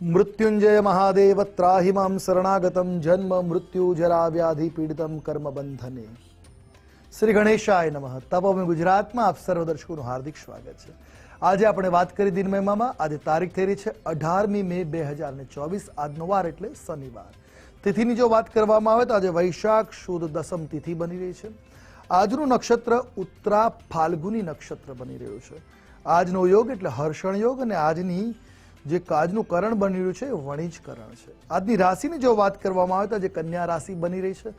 મૃત્યુંજય મહાદેવ ત્રાહિમામ શરણાગતમ જન્મ મૃત્યુ જરા વ્યાધિ પીડિતમ કર્મ બંધને શ્રી ગણેશાય નમઃ તપોભૂમિ ગુજરાતમાં આપ સર્વ દર્શકોનું હાર્દિક સ્વાગત છે। આજે આપણે વાત કરી દિન મહિમામાં આજે તારીખ થઈ રહી છે અઢારમી મે બે હજાર ને ચોવીસ, આજનો વાર એટલે શનિવાર। તિથિની જો વાત કરવામાં આવે તો આજે વૈશાખ સુદ દસમ તિથિ બની રહી છે। આજનું નક્ષત્ર ઉત્તરા ફાલ્ગુની નક્ષત્ર બની રહ્યું છે। આજનો યોગ એટલે હર્ષણ યોગ અને આજની જે કાજનું કરણ બની રહ્યું છે, એ વણિજ કરણ છે. આજની રાશિની જો વાત કરવામાં આવે તો આજે કન્યા રાશિ બની રહી છે.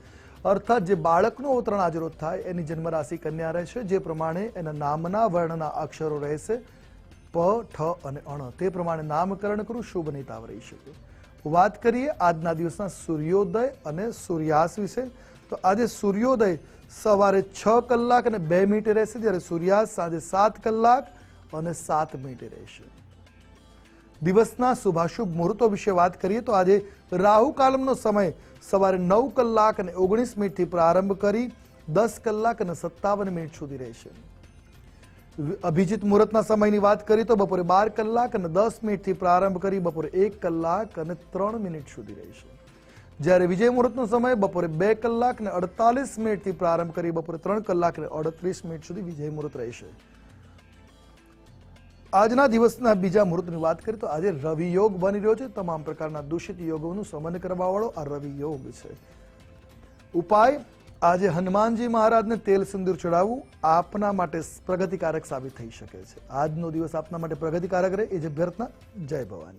અર્થાત જે બાળકનું અવતરણ આજરોજ થાય, એની જન્મ રાશિ કન્યા રહેશે. જે પ્રમાણે એના નામના વર્ણના અક્ષરો રહેશે. પ, ઠ અને અણ. તે પ્રમાણે નામકરણ કરું શુભ નેતાવ રહી શકે. વાત કરીએ આજના દિવસના સૂર્યોદય અને સૂર્યાસ્ત વિશે, તો આજે સૂર્યોદય સવારે છ કલાક અને બે મિનિટે રહેશે. જ્યારે સૂર્યાસ્ત સાંજે સાત કલાક અને સાત મિનિટે રહેશે. દિવસના શુભાશુભ મુહૂર્તો વિશે વાત કરીએ તો આજે રાહુ કાલમનો સમય સવારે નવ કલાક અને ઓગણીસ મિનિટથી પ્રારંભ કરી દસ કલાક અને સત્તાવન મિનિટ સુધી રહેશે. અભિજીત મુહૂર્તના સમયની વાત કરીએ તો બપોરે બાર કલાક અને દસ મિનિટથી પ્રારંભ કરી બપોરે એક કલાક અને ત્રણ મિનિટ સુધી રહેશે. જ્યારે વિજય મુહૂર્તનો સમય બપોરે બે કલાક અને અડતાલીસ મિનિટથી પ્રારંભ કરી બપોરે ત્રણ કલાક અને અડત્રીસ મિનિટ સુધી વિજય મુહૂર્ત રહેશે. આજના દિવસના બીજા મુહૂર્તની વાત કરીએ તો આજે રવિ યોગ બની રહ્યો છે. તમામ પ્રકારના દૂષિત યોગોનું સમન કરવાવાળો આ રવિ યોગ છે. ઉપાય, આજે હનુમાનજી મહારાજને તેલ સિંદૂર ચડાવવું આપના માટે પ્રગતિકારક સાબિત થઈ શકે છે. આજનો દિવસ આપના માટે પ્રગતિકારક રહે, એ જ અભ્યર્થના જય ભવાની.